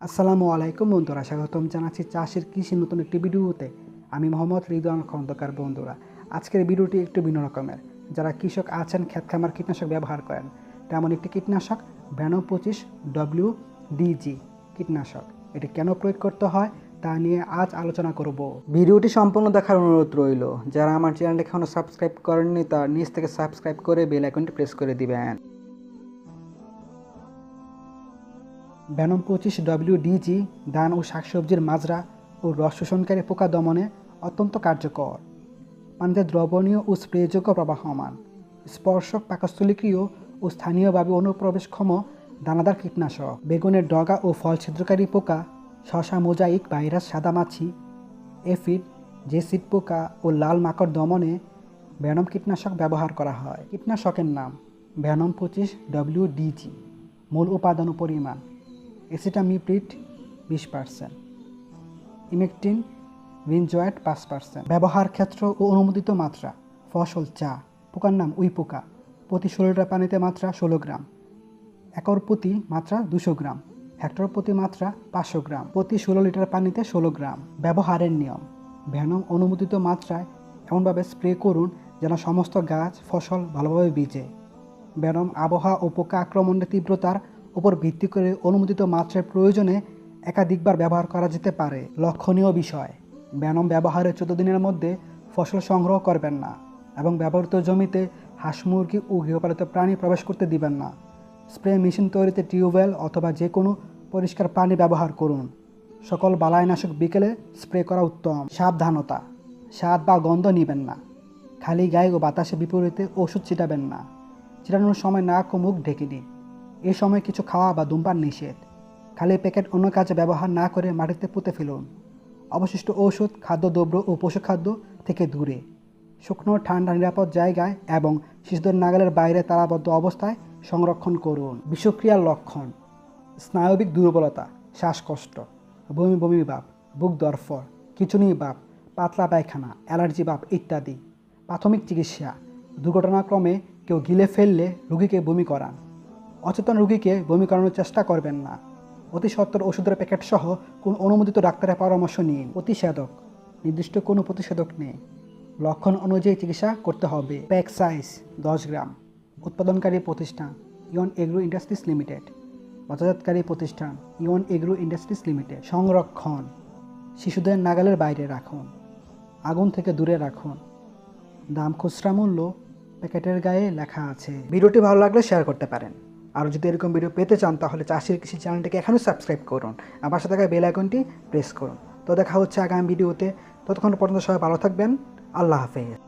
আসসালামু আলাইকুম বন্ধুরা, স্বাগতম জানাচ্ছি চাষের কৃষি নতুন একটি ভিডিওতে। আমি মোহাম্মদ রিদওয়ান খন্দকার বন্ধুরা। আজকের ভিডিওটি একটু ভিন্ন রকমের। যারা কৃষক আছেন খামার কীটনাশক ব্যবহার করেন, তেমন একটি কীটনাশক ভ্যানো পঁচিশ ডব্লিউ ডিজি কীটনাশক। এটি কেন প্রয়োগ করতে হয়, তা নিয়ে আজ আলোচনা করব। ভিডিওটি সম্পূর্ণ দেখার অনুরোধ রইল। যারা আমার চ্যানেল এখনও সাবস্ক্রাইব করেননি, তার নিচ থেকে সাবস্ক্রাইব করে বেল আইকনটি প্রেস করে দিবেন। ভ্যানম পঁচিশ ডব্লিউডিজি ধান ও শাকসবজির মাজরা ও রস শোষণকারী পোকা দমনে অত্যন্ত কার্যকর। পানিতে দ্রবণীয় ও স্প্রেযোগ্য প্রবাহমান স্পর্শক পাকস্থলিক্রিয় ও স্থানীয়ভাবে অনুপ্রবেশক্ষম দানাদার কীটনাশক। বেগুনের ডগা ও ফল ছিদ্রকারী পোকা, শশা মোজাইক ভাইরাস সাদামাছি, এফিড, জেসিড পোকা ও লাল মাকড় দমনে ভ্যানম কীটনাশক ব্যবহার করা হয়। কীটনাশকের নাম ভ্যানম পঁচিশ ডব্লিউডিজি মূল উপাদান ও পরিমাণ। এসিটামিপ্রিট বিশ পার্সেন্ট, ইমেকটিন ভিনজয়েট পাঁচ পার্সেন্ট। ব্যবহার ক্ষেত্র ও অনুমোদিত মাত্রা, ফসল চা, পোকার নাম উই পোকা প্রতি ষোলো লিটার পানিতে মাত্রা ষোলো গ্রাম, একর প্রতি মাত্রা দুশো গ্রাম, হেক্টর প্রতি মাত্রা পাঁচশো গ্রাম, প্রতি ষোলো লিটার পানিতে ষোলো গ্রাম। ব্যবহারের নিয়ম, ভ্যানম অনুমোদিত মাত্রায় এমনভাবে স্প্রে করুন যেন সমস্ত গাছ, ফসল ভালোভাবে ভিজে। ব্যারম আবহাওয়া ও পোকা আক্রমণের তীব্রতার উপর ভিত্তি করে অনুমোদিত মাত্রার প্রয়োজনে একাধিকবার ব্যবহার করা যেতে পারে। লক্ষণীয় বিষয় ব্যানম ব্যবহারের চোদ্দ দিনের মধ্যে ফসল সংগ্রহ করবেন না এবং ব্যবহৃত জমিতে হাঁস, মুরগি ও গৃহপালিত প্রাণী প্রবেশ করতে দিবেন না। স্প্রে মেশিন তৈরিতে টিউবওয়েল অথবা যে কোনো পরিষ্কার পানি ব্যবহার করুন। সকল বালাইনাশক বিকেলে স্প্রে করা উত্তম। সাবধানতা, স্বাদ বা গন্ধ নেবেন না। খালি গায়ে ও বাতাসে বিপরীতে ওষুধ ছিটাবেন না। ছিটানোর সময় নাক ও মুখ ঢেকে দিন। এ সময় কিছু খাওয়া বা ধূমপান নিষেধ। খালি প্যাকেট অন্য কাজে ব্যবহার না করে মাটিতে পুঁতে ফেলুন। অবশিষ্ট ঔষধ খাদ্যদ্রব্য ও পশুখাদ্য থেকে দূরে। শুকনো, ঠান্ডা, নিরাপদ জায়গায় এবং শিশুদের নাগালের বাইরে তালাবদ্ধ অবস্থায় সংরক্ষণ করুন। বিষক্রিয়ার লক্ষণ, স্নায়বিক দুর্বলতা, শ্বাসকষ্ট, বমি বমি বাপ বুক দরফর খিচুনি বাপ পাতলা পায়খানা, অ্যালার্জি বাপ ইত্যাদি। প্রাথমিক চিকিৎসা, দুর্ঘটনাক্রমে কেউ গিলে ফেললে রুগীকে বমি করান। অচেতন রুগীকে বমি করানোর চেষ্টা করবেন না। অতি সত্তর ওষুধের প্যাকেট সহ কোন অনুমোদিত ডাক্তারের পরামর্শ নিন। প্রতিষেধক নির্দিষ্ট কোনো প্রতিষেধক নেই। লক্ষণ অনুযায়ী চিকিৎসা করতে হবে। প্যাক সাইজ দশ গ্রাম। উৎপাদনকারী প্রতিষ্ঠান ইয়ন এগ্রো ইন্ডাস্ট্রিজ লিমিটেড। বাজারজাতকারী প্রতিষ্ঠান ইয়ন এগ্রো ইন্ডাস্ট্রিজ লিমিটেড। সংরক্ষণ। শিশুদের নাগালের বাইরে রাখুন। আগুন থেকে দূরে রাখুন। দাম খুচরা মূল্য প্যাকেটের গায়ে লেখা আছে। ভিডিওটি ভালো লাগলে শেয়ার করতে পারেন। আর যদি এরকম ভিডিও পেতে চান, তাহলে চাষির কৃষি চ্যানেলটিকে এখনও সাবস্ক্রাইব করুন। আর পাশে থাকা বেল আইকনটি প্রেস করুন। তো দেখা হচ্ছে আগামী ভিডিওতে ততক্ষণ পর্যন্ত সবাই ভালো থাকবেন। আল্লাহ হাফেজ।